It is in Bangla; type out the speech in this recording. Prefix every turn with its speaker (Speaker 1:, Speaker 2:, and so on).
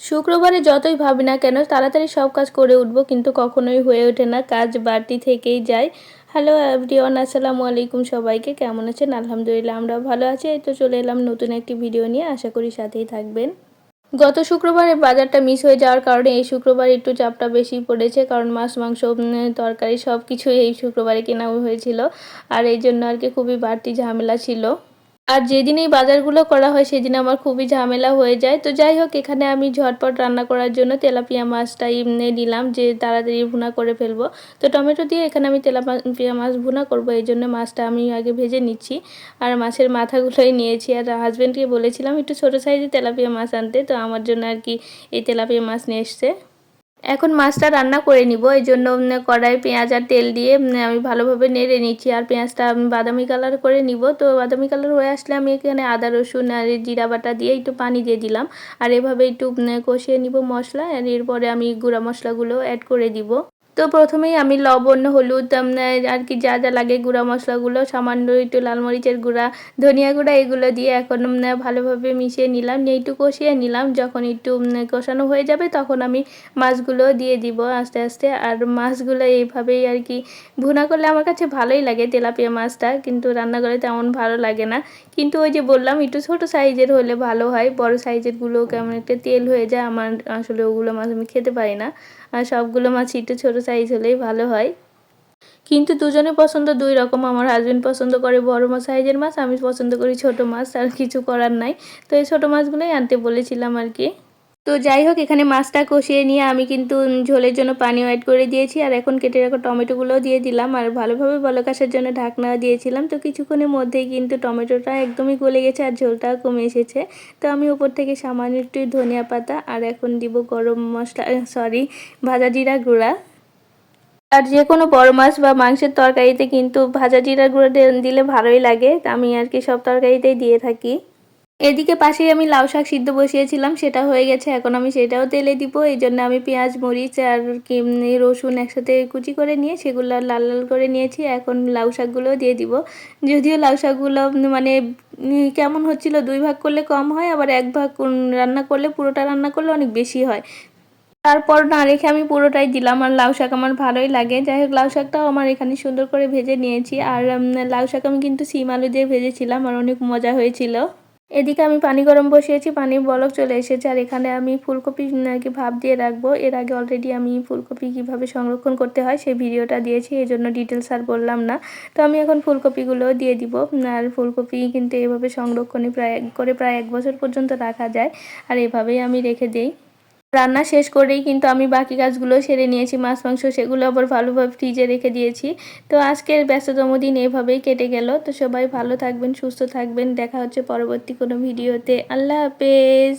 Speaker 1: শুক্রবারে যতই ভাবি না কেন, তাড়াতাড়ি সব কাজ করে উঠবো, কিন্তু কখনোই হয়ে ওঠে না। কাজ বাড়তি থেকেই যায় হ্যালো এভরিওয়ান আসসালামু আলাইকুম সবাইকে। কেমন আছেন? আলহামদুলিল্লাহ আমরা ভালো আছি। এই তো চলে এলাম নতুন একটি ভিডিও নিয়ে। আশা করি সাথেই থাকবেন। গত শুক্রবারে বাজারটা মিস হয়ে যাওয়ার কারণে এই শুক্রবার একটু চাপটা বেশি পড়েছে, কারণ মাছ, মাংস তরকারি সব কিছুই এই শুক্রবারে কেনা হয়েছিল। আর এই জন্য আর কি খুবই বাড়তি ঝামেলা ছিল। আর যেদিন এই বাজারগুলো করা হয়, সেদিন আমার খুবই ঝামেলা হয়ে যায়। তো যাই হোক, এখানে আমি ঝটপট রান্না করার জন্য তেলাপিয়া মাছটাই নিলাম যে তাড়াতাড়ি ভুনা করে ফেলব। তো টমেটো দিয়ে এখানে আমি তেলাপিয়া মাছ ভুনা করব, এই জন্য মাছটা আমি আগে ভেজে নিচ্ছি। আর মাছের মাথাগুলোই নিয়েছি। আর হাজব্যান্ডকে বলেছিলাম, একটু ছোটো সাইজের তেলাপিয়া মাছ আনতে। তো আমার জন্য আর কি এই তেলাপিয়া মাছ নিয়ে এসছে। এখন মাছটা রান্না করে নিব, এই জন্য কড়াই পেঁয়াজ আর তেল দিয়ে আমি ভালোভাবে নেড়ে নিচ্ছি। আর পেঁয়াজটা আমি বাদামি কালার করে নিব। তো বাদামি কালার হয়ে আসলে আমি এখানে আদা, রসুন আর জিরা বাটা দিয়ে একটু পানি দিয়ে দিলাম। আর এভাবে একটু কষিয়ে নিব মশলা। আর এরপরে আমি গুঁড়া মশলাগুলো অ্যাড করে দিব। তো প্রথমেই আমি লবণ, হলুদ আর কি যা যা লাগে, গুঁড়া মশলাগুলো, সামান্য একটু লাল মরিচের গুঁড়া, ধনিয়া গুঁড়া, এগুলো দিয়ে এখন ভালোভাবে মিশিয়ে নিলাম, নিয়ে একটু কষিয়ে নিলাম। যখন একটু কষানো হয়ে যাবে তখন আমি মাছগুলো দিয়ে দিব আস্তে আস্তে। আর মাছগুলো এইভাবেই আর কি ভুনা করলে আমার কাছে ভালোই লাগে তেলাপিয়া মাছটা, কিন্তু রান্না করে তেমন ভালো লাগে না। কিন্তু ওই যে বললাম, একটু ছোট সাইজের হলে ভালো হয়, বড় সাইজেরগুলো কেমন একটা তেল হয়ে যায়, আমার আসলে ওগুলো মাছ আমি খেতে পারি না। আর সবগুলো মাছ একটু ছোট সাইজ হলেই ভালো হয়। কিন্তু দুজনে পছন্দ দুই রকম। আমার হাজবেন্ড পছন্দ করে বড় মাছ, সাইজের মাছ, আমি পছন্দ করি ছোট মাছ, আর কিছু করার নাই। তো এই ছোটো মাছগুলোই আনতে বলেছিলাম আর কি। তো যাই হোক, এখানে মাছটা কষিয়ে নিয়ে আমি কিন্তু ঝোলের জন্য পানি অ্যাড করে দিয়েছি। আর এখন কেটে রাখা টমেটোগুলোও দিয়ে দিলাম। আর ভালোভাবে বলক জন্য ঢাকনা দিয়েছিলাম। তো কিছুক্ষণের মধ্যেই কিন্তু টমেটোটা একদমই গলে গেছে আর ঝোলটাও কমে এসেছে। তো আমি উপর থেকে সামান্য একটু ধনিয়া পাতা, আর এখন দিব গরম মশলা সরি ভাজা জিরা গুঁড়া। আর যে কোনো বড় মাছ বা মাংসের তরকারিতে কিন্তু ভাজা জিরা গুঁড়ো দিলে ভালোই লাগে। আমি আর কি সব তরকারিতেই দিয়ে থাকি। এদিকে পাশেই আমি লাউ শাক সিদ্ধ বসিয়েছিলাম, সেটা হয়ে গেছে। এখন আমি সেটাও তেলে দিব। এই জন্য আমি পেঁয়াজ, মরিচ আর কি রসুন একসাথে কুচি করে নিয়ে সেগুলো লাল লাল করে নিয়েছি। এখন লাউ শাকগুলোও দিয়ে দিব। যদিও লাউ শাকগুলো মানে কেমন হচ্ছিল দুই ভাগ করলে কম হয়, আবার এক ভাগ রান্না করলে, পুরোটা রান্না করলে অনেক বেশি হয়। তারপর না রেখে আমি পুরোটাই দিলাম। আর লাউ শাক আমার ভালোই লাগে। যাই হোক, লাউ শাকটাও আমার এখানে সুন্দর করে ভেজে নিয়েছি। আর লাউ শাক আমি কিন্তু সিম আলু দিয়ে ভেজেছিলাম আর অনেক মজা হয়েছিল। এদিকে আমি পানি গরম বসিয়েছি পানি বলক চলে এসেছে। আর এখানে আমি ফুলকপি আর কি ভাপ দিয়ে রাখব। এর আগে অলরেডি আমি ফুলকপি কীভাবে সংরক্ষণ করতে হয় সেই ভিডিওটা দিয়েছি, এই জন্য ডিটেলস আর বললাম না। তো আমি এখন ফুলকপিগুলো দিয়ে দিব। আর ফুলকপি কিন্তু এভাবে সংরক্ষণে প্রায় করে প্রায় এক বছর পর্যন্ত রাখা যায়। আর এভাবেই আমি রেখে দিই। রান্না শেষ করেই কিন্তু আমি বাকি কাজগুলো সেরে নিয়েছি। মাছ, মাংস সেগুলো আবার ভালোভাবে ফ্রিজে রেখে দিয়েছি। তো আজকের ব্যস্ততম দিন এভাবেই কেটে গেল। তো সবাই ভালো থাকবেন, সুস্থ থাকবেন। দেখা হচ্ছে পরবর্তী কোনো ভিডিওতে। আল্লাহ হাফেজ।